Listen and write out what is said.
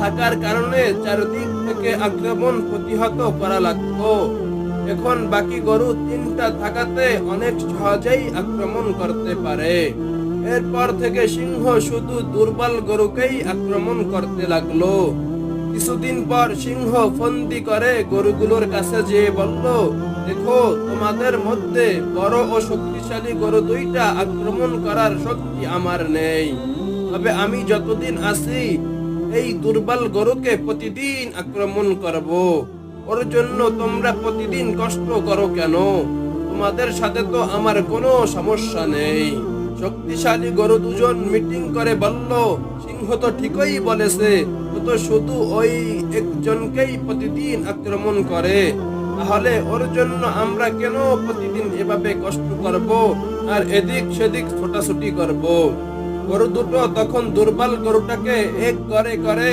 থাকার কারণে চারদিক থেকে আক্রমণ প্রতিহত করা লাগতো। এখন বাকি গরু তিনটা থাকাতে অনেক সহজেই আক্রমণ করতে পারে। এরপর থেকে সিংহ শুধু দুর্বল গরুকেই আক্রমণ করতে লাগল। কিছুদিন পর সিংহ ফন্দি করে গরুগুলোর কাছে যেয়ে বলল, দেখো, তোমাদের মধ্যে বড় ও শক্তিশালী গরু দুইটা আক্রমণ করার শক্তি আমার নেই। তবে আমি যতদিন আছি এই দুর্বল গরুকে প্রতিদিন আক্রমণ করব। ওর জন্য তোমরা প্রতিদিন কষ্ট করো কেন? তোমাদের সাথে তো আমার কোনো সমস্যা নেই। শক্তিশালী গরু দুজন মিটিং করে বলল, সিংহ তো ঠিকই বলেছে তো শুধু ওই একজনকেই প্রতিদিন আক্রমণ করে। তাহলে ওর জন্য আমরা কেন প্রতিদিন এভাবে কষ্ট করব? আর এদিক সেদিক ছোটাছুটি করব। গরু দুটো তখন দুর্বল গরুটাকে এক করে করে